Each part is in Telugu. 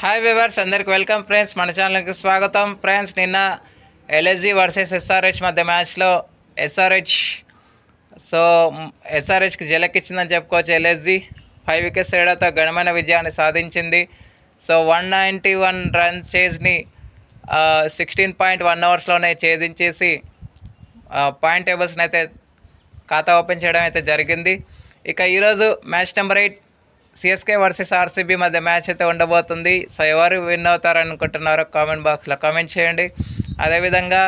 హాయ్ వివర్స్ అందరికి వెల్కమ్ ఫ్రెండ్స్ మన ఛానల్కి స్వాగతం. ఫ్రెండ్స్ నిన్న ఎల్ఎస్జి వర్సెస్ ఎస్ఆర్హెచ్ మధ్య మ్యాచ్లో ఎస్ఆర్హెచ్ సో ఎస్ఆర్హెచ్కి జలకిచ్చిందని చెప్పుకోవచ్చు ఎల్ఎస్జి ఫైవ్ వికెట్స్ తేడాతో ఘనమైన విజయాన్ని సాధించింది. So one ninety one runs చేజ్ని sixteen point one అవర్స్లోనే ఛేదించేసి పాయింట్ టేబుల్స్ని అయితే ఖాతా ఓపెన్ చేయడం అయితే జరిగింది. ఇక ఈరోజు match number eight CSK versus RCB మధ్య మ్యాచ్ అయితే ఉండబోతుంది. సో ఎవరు విన్ అవుతారనుకుంటున్నారో కామెంట్ బాక్స్లో కామెంట్ చేయండి. అదేవిధంగా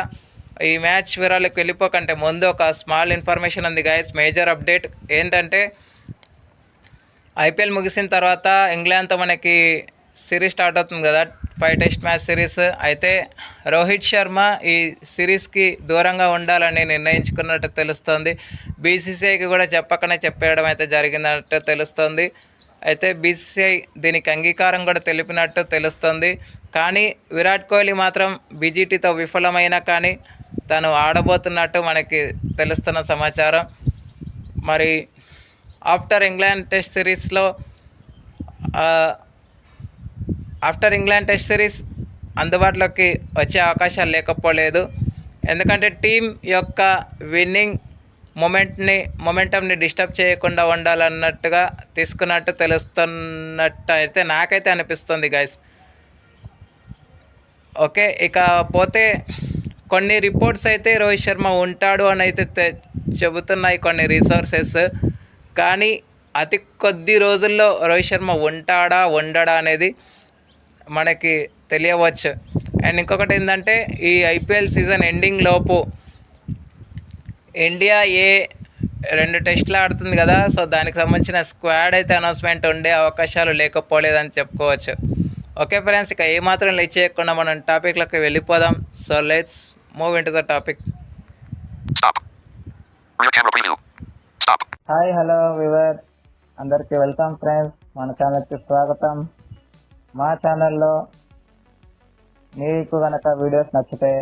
ఈ మ్యాచ్ వివరాలకు వెళ్ళిపోకంటే ముందు ఒక స్మాల్ ఇన్ఫర్మేషన్ ఉంది గైస్ మేజర్ అప్డేట్ ఏంటంటే ఐపీఎల్ ముగిసిన తర్వాత ఇంగ్లాండ్తో మనకి సిరీస్ స్టార్ట్ అవుతుంది కదా ఫైవ్ టెస్ట్ మ్యాచ్ సిరీస్ అయితే రోహిత్ శర్మ ఈ సిరీస్కి దూరంగా ఉండాలని నిర్ణయించుకున్నట్టు తెలుస్తోంది. బీసీసీఐకి కూడా చెప్పకనే చెప్పేయడం అయితే జరిగినట్టు తెలుస్తోంది. అయితే బీసీసీఐ దీనికి అంగీకారం కూడా తెలిపినట్టు తెలుస్తుంది. కానీ విరాట్ కోహ్లీ మాత్రం బీజీటీతో విఫలమైనా కానీ తను ఆడబోతున్నట్టు మనకి తెలుస్తున్న సమాచారం. మరి ఆఫ్టర్ ఇంగ్లాండ్ టెస్ట్ సిరీస్లో ఆఫ్టర్ ఇంగ్లాండ్ టెస్ట్ సిరీస్ అందుబాటులోకి వచ్చే అవకాశాలు లేకపోలేదు. ఎందుకంటే టీం యొక్క విన్నింగ్ మొమెంట్ని మొమెంటంని డిస్టర్బ్ చేయకుండా ఉండాలన్నట్టుగా తీసుకున్నట్టు తెలుస్తున్నట్టు అయితే నాకైతే అనిపిస్తుంది గైస్ ఓకే ఇక పోతే కొన్ని రిపోర్ట్స్ అయితే రోహిత్ శర్మ ఉంటాడు అని అయితే చెబుతున్నాయి కొన్ని రిసోర్సెస్ కానీ అతి కొద్ది రోజుల్లో రోహిత్ శర్మ ఉంటాడా ఉండడా అనేది మనకి తెలియవచ్చు. అండ్ ఇంకొకటి ఏంటంటే ఈ ఐపీఎల్ సీజన్ ఎండింగ్ లోపు ఇండియా ఏ రెండు టెస్టులు ఆడుతుంది కదా సో దానికి సంబంధించిన స్క్వాడ్ అయితే అనౌన్స్మెంట్ ఉండే అవకాశాలు లేకపోలేదని చెప్పుకోవచ్చు. ఓకే ఫ్రెండ్స్ ఇక ఏమాత్రం లేట్ చేయకుండా మనం టాపిక్లోకి వెళ్ళిపోదాం. So let's move into the topic. Hi hello viewer అందరికీ వెల్కమ్ ఫ్రెండ్స్ మన ఛానల్కి స్వాగతం. మా ఛానల్లో మీకు కనుక వీడియోస్ నచ్చితే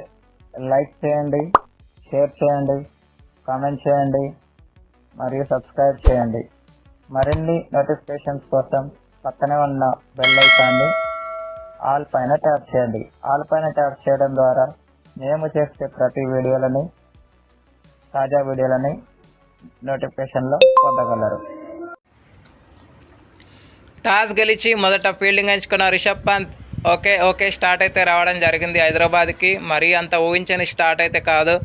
లైక్ చేయండి షేర్ చేయండి. కామెంట్ చేయండి. మరియు సబ్స్క్రైబ్ చేయండి. మరిన్ని నోటిఫికేషన్స్ కోసం పక్కనే ఉన్న బెల్ ఐకాన్ని ఆల్ పైన ట్యాప్ చేయండి. ఆల్ పైన ట్యాప్ చేయడం ద్వారా మేము చేసే ప్రతి వీడియోలని తాజా వీడియోలని నోటిఫికేషన్లో పొందగలరు. టాస్ గెలిచి మొదట ఫీల్డింగ్ ఎంచుకున్న Rishabh Pant okay okay start అయితే రావడం జరిగింది హైదరాబాద్కి. మరీ అంత ఊహించని స్టార్ట్ అయితే కాదు.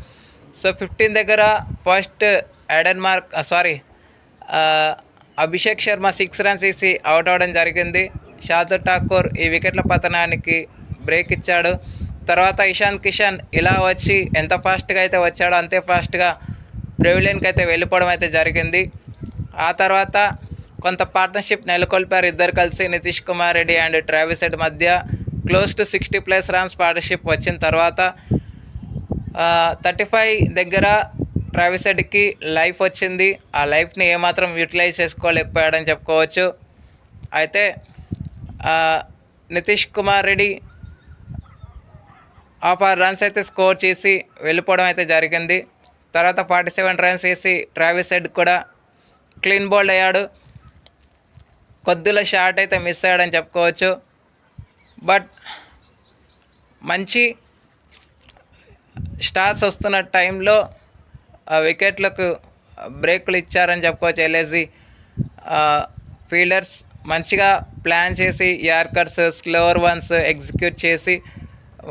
సో ఫిఫ్టీన్ దగ్గర first Aiden Mark sorry Abhishek Sharma six runs వేసి అవుట్ అవడం జరిగింది. షాదు ఠాకూర్ ఈ వికెట్ల పతనానికి బ్రేక్ ఇచ్చాడు. తర్వాత ఇషాన్ కిషన్ ఇలా వచ్చి ఎంత ఫాస్ట్గా అయితే వచ్చాడో అంతే ఫాస్ట్గా బ్రెవిలియన్కి అయితే వెళ్ళిపోవడం అయితే జరిగింది. ఆ తర్వాత కొంత పార్ట్నర్షిప్ నెలకొల్పారు ఇద్దరు కలిసి Nitish Kumar Reddy and Travis Head మధ్య. Close to sixty plus runs partnership వచ్చిన తర్వాత థర్టీ ఫైవ్ దగ్గర ట్రావిస్ హెడ్కి లైఫ్ వచ్చింది. ఆ లైఫ్ని ఏమాత్రం యూటిలైజ్ చేసుకోలేకపోయాడని చెప్పుకోవచ్చు. అయితే నితీష్ కుమార్ రెడ్డి ఆఫ్ ఆర్ రన్స్ అయితే స్కోర్ చేసి వెళ్ళిపోవడం అయితే జరిగింది. తర్వాత ఫార్టీ సెవెన్ రన్స్ వేసి ట్రావిస్ హెడ్ కూడా క్లీన్ బౌల్డ్ అయ్యాడు. కొద్దిలో షాట్ అయితే మిస్ అయ్యాడని చెప్పుకోవచ్చు. బట్ మంచి స్టార్స్ వస్తున్న టైంలో వికెట్లకు బ్రేకులు ఇచ్చారని చెప్పుకోవచ్చు ఎల్ఎస్జి ఫీల్డర్స్ మంచిగా ప్లాన్ చేసి యార్కర్స్ స్లోవర్ వన్స్ ఎగ్జిక్యూట్ చేసి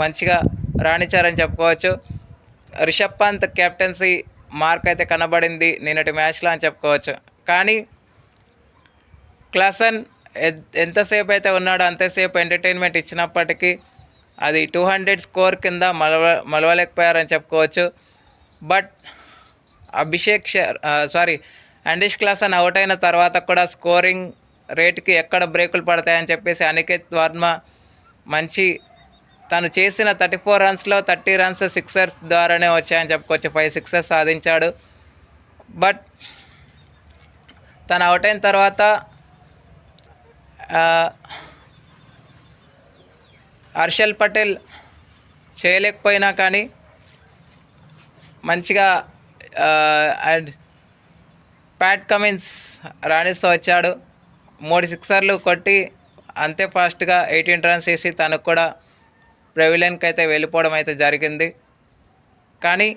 మంచిగా రాణించారని చెప్పుకోవచ్చు. రిషబ్ పంత్ కెప్టెన్సీ మార్క్ అయితే కనబడింది నిన్నటి మ్యాచ్లో అని చెప్పుకోవచ్చు. కానీ క్లాసన్ ఎంతసేపు అయితే ఉన్నాడో అంతసేపు ఎంటర్టైన్మెంట్ ఇచ్చినప్పటికీ అది టూ హండ్రెడ్ స్కోర్ కింద మలవ మలవలేకపోయారని చెప్పుకోవచ్చు. బట్ అభిషేక్ సారీ అండిష్ క్లాసన్ అవుట్ అయిన తర్వాత కూడా స్కోరింగ్ రేట్కి ఎక్కడ బ్రేకులు పడతాయని చెప్పేసి అనికేత్ వర్మ మంచి తను చేసిన థర్టీ ఫోర్ రన్స్లో థర్టీ రన్స్ సిక్సర్స్ ద్వారానే వచ్చాయని చెప్పుకోవచ్చు. ఫైవ్ సిక్సర్స్ సాధించాడు. బట్ తను అవుట్ అయిన తర్వాత హర్షల్ పటేల్ చేయలేకపోయినా కానీ మంచిగా అండ్ ప్యాట్ కమిన్స్ రాణిస్తూ వచ్చాడు. మూడు సిక్సర్లు కొట్టి అంతే ఫాస్ట్గా ఎయిటీన్ రన్స్ వేసి తనకు కూడా ప్రెవిలియన్కి అయితే వెళ్ళిపోవడం అయితే జరిగింది. కానీ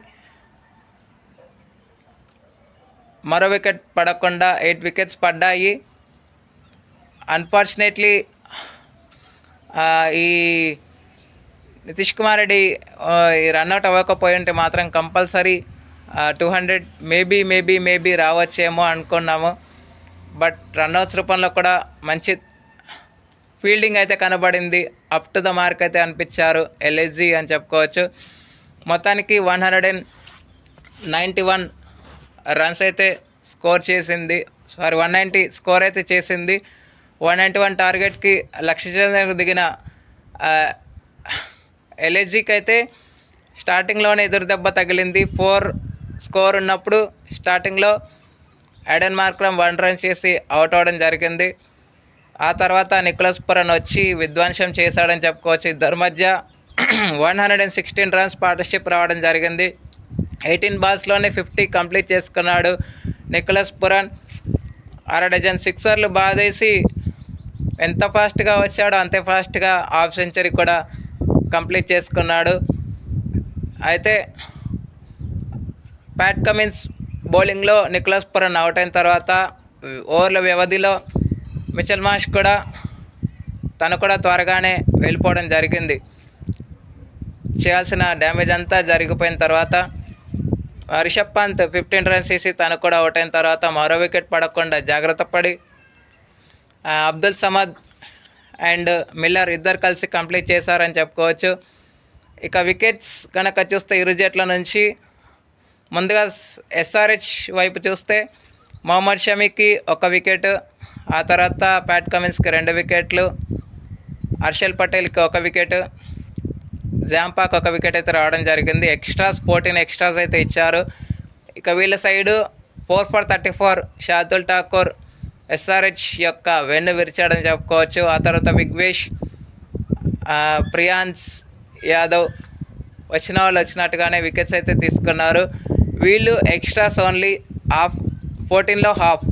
మరో వికెట్ పడకుండా ఎయిట్ వికెట్స్ పడ్డాయి. అన్ఫార్చునేట్లీ ఈ నితీష్ కుమార్ రెడ్డి రన్అట్ అవ్వకపోయి ఉంటే మాత్రం compulsory two hundred maybe maybe maybe రావచ్చేమో అనుకున్నాము. బట్ రన్అట్స్ రూపంలో కూడా మంచి ఫీల్డింగ్ అయితే కనబడింది. అప్ టు ద మార్క్ అయితే అనిపించారు. ఎల్ఎస్జి అని చెప్పుకోవచ్చు. మొత్తానికి one hundred and ninety one runs అయితే స్కోర్ చేసింది. సారీ వన్ నైంటీ స్కోర్ అయితే చేసింది. వన్ నైంటీ వన్ టార్గెట్కి లక్ష్యంగా దిగిన ఎల్ఎస్జికి అయితే స్టార్టింగ్లోనే ఎదురు దెబ్బ తగిలింది. ఫోర్ స్కోర్ ఉన్నప్పుడు స్టార్టింగ్లో ఐడెన్ మార్క్రమ్ వన్ రన్ చేసి అవుట్ అవ్వడం జరిగింది. ఆ తర్వాత నిక్లస్ పురన్ వచ్చి విధ్వంసం చేశాడని చెప్పుకోవచ్చు. ఇద్దరి మధ్య one hundred and sixteen runs partnership రావడం జరిగింది. ఎయిటీన్ బాల్స్లోనే ఫిఫ్టీ కంప్లీట్ చేసుకున్నాడు నిక్లస్ పురన్. అర డజన్ సిక్సర్లు బాధేసి ఎంత ఫాస్ట్గా వచ్చాడో అంతే ఫాస్ట్గా హాఫ్ సెంచరీ కూడా కంప్లీట్ చేసుకున్నాడు. అయితే ప్యాట్ కమిన్స్ బౌలింగ్లో నికోలస్ పురన్ అవుట్ అయిన తర్వాత ఓవర్ల వ్యవధిలో మిచల్ మాష్ కూడా తను కూడా త్వరగానే వెళ్ళిపోవడం జరిగింది. చేయాల్సిన డ్యామేజ్ అంతా జరిగిపోయిన తర్వాత రిషబ్ పంత్ ఫిఫ్టీన్ రన్స్ వేసి తను కూడా అవుట్ అయిన తర్వాత మరో వికెట్ పడకుండా జాగ్రత్త పడి అబ్దుల్ సమద్ అండ్ మిల్లర్ ఇద్దరు కలిసి కంప్లీట్ చేశారని చెప్పుకోవచ్చు. ఇక వికెట్స్ కనుక చూస్తే ఇరు జట్ల నుంచి ముందుగా ఎస్ఆర్హెచ్ వైపు చూస్తే మొహమ్మద్ షమీకి ఒక వికెట్ ఆ తర్వాత ప్యాట్ కమిన్స్కి రెండు వికెట్లు హర్షల్ పటేల్కి ఒక వికెట్ జాంపాక్ ఒక వికెట్ అయితే రావడం జరిగింది. ఎక్స్ట్రాస్ ఫోర్టీన్ ఎక్స్ట్రాస్ అయితే ఇచ్చారు. ఇక వీళ్ళ side four for thirty four Shardul Thakur SRH యొక్క వెన్ను విరిచాడని చెప్పుకోవచ్చు. ఆ తర్వాత విగ్వేష్ ప్రియాన్స్ యాదవ్ వచ్చిన వాళ్ళు వచ్చినట్టుగానే వికెట్స్ అయితే తీసుకున్నారు. వీళ్ళు ఎక్స్ట్రాస్ ఓన్లీ హాఫ్ ఫోర్టీన్లో హాఫ్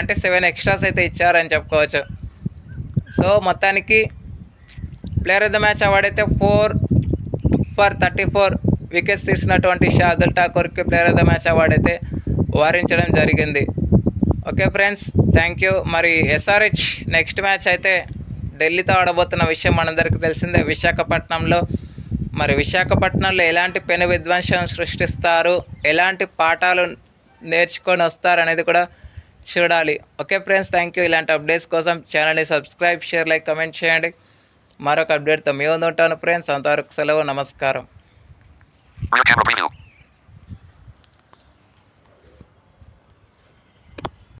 అంటే సెవెన్ ఎక్స్ట్రాస్ అయితే ఇచ్చారని చెప్పుకోవచ్చు. సో మొత్తానికి player of the match award అయితే four for thirty four wickets తీసినటువంటి Shardul ఠాకూర్కి player of the match award అయితే వారించడం జరిగింది. ఓకే ఫ్రెండ్స్ థ్యాంక్ యూ మరి ఎస్ఆర్హెచ్ నెక్స్ట్ మ్యాచ్ అయితే ఢిల్లీతో ఆడబోతున్న విషయం మనందరికీ తెలిసిందే. విశాఖపట్నంలో మరి విశాఖపట్నంలో ఎలాంటి పెను విధ్వంసం సృష్టిస్తారు? ఎలాంటి పాఠాలు నేర్చుకొని వస్తారు అనేది కూడా చూడాలి. ఓకే ఫ్రెండ్స్ థ్యాంక్ యూ ఇలాంటి అప్డేట్స్ కోసం ఛానల్ని సబ్స్క్రైబ్ షేర్ లైక్ కమెంట్ చేయండి. మరొక అప్డేట్తో మీ ఉంటాను ఫ్రెండ్స్. అంతవరకు సెలవు నమస్కారం.